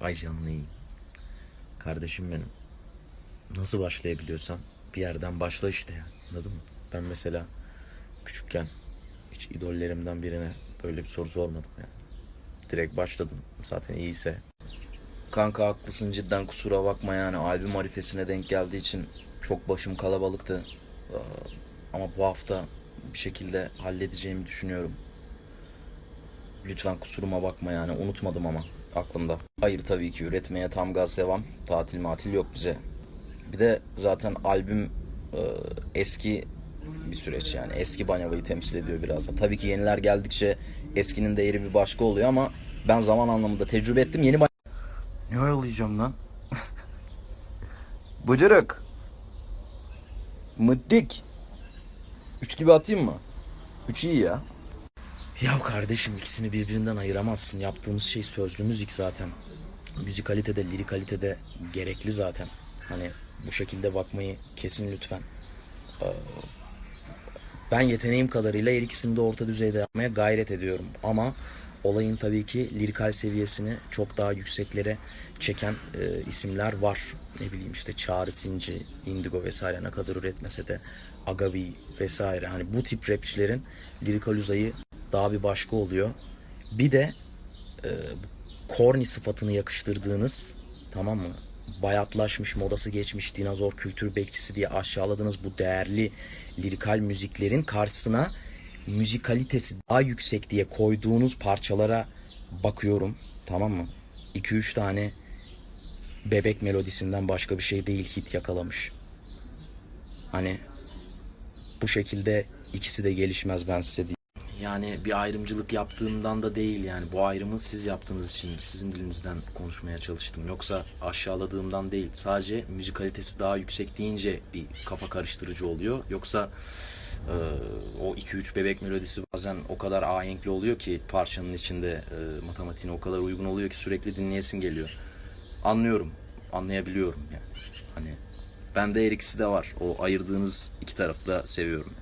Ay canını yiyeyim. Kardeşim benim. Nasıl başlayabiliyorsan bir yerden başla işte ya. Anladın mı? Ben mesela küçükken hiç idollerimden birine böyle bir soru sormadım ya. Direkt başladım. Zaten iyiyse. Kanka haklısın cidden kusura bakma yani albüm arifesine denk geldiği için çok başım kalabalıktı. Ee, Ama bu hafta bir şekilde halledeceğimi düşünüyorum. Lütfen kusuruma bakma yani unutmadım ama aklımda. Hayır tabii ki üretmeye tam gaz devam. Tatil matil yok bize. Bir de zaten albüm e, eski bir süreç yani. Eski Banyava'yı temsil ediyor biraz da. Tabii ki yeniler geldikçe eskinin değeri bir başka oluyor ama ben zaman anlamında tecrübe ettim. Yeni Bany- Ne oyalayacağım lan? Bıcırık. Mıddik. Üç gibi atayım mı? Üç iyi ya. Ya kardeşim ikisini birbirinden ayıramazsın. Yaptığımız şey sözlü müzik zaten. Müzikalitede, lirikalitede gerekli zaten. Hani bu şekilde bakmayı kesin lütfen. Ee, Ben yeteneğim kadarıyla her ikisini de orta düzeyde yapmaya gayret ediyorum. Ama olayın tabii ki lirikal seviyesini çok daha yükseklere çeken e, isimler var. Ne bileyim işte Çağrı Sinci, Indigo vesaire ne kadar üretmese de Agabi vesaire. Hani bu tip rapçilerin lirikal uzayı daha bir başka oluyor. Bir de e, corny sıfatını yakıştırdığınız tamam mı? Bayatlaşmış, modası geçmiş, dinozor kültür bekçisi diye aşağıladığınız bu değerli lirikal müziklerin karşısına müzikalitesi daha yüksek diye koyduğunuz parçalara bakıyorum. Tamam mı? 2-3 tane bebek melodisinden başka bir şey değil hit yakalamış. Hani bu şekilde ikisi de gelişmez ben size diyeyim. Yani bir ayrımcılık yaptığımdan da değil yani bu ayrımı siz yaptığınız için sizin dilinizden konuşmaya çalıştım. Yoksa aşağıladığımdan değil sadece müzikalitesi daha yüksek deyince bir kafa karıştırıcı oluyor. Yoksa e, o 2-3 bebek melodisi bazen o kadar ahenkli oluyor ki parçanın içinde e, matematiğine o kadar uygun oluyor ki sürekli dinleyesin geliyor. Anlıyorum, anlayabiliyorum yani. Hani bende her ikisi de var. O ayırdığınız iki tarafı da seviyorum.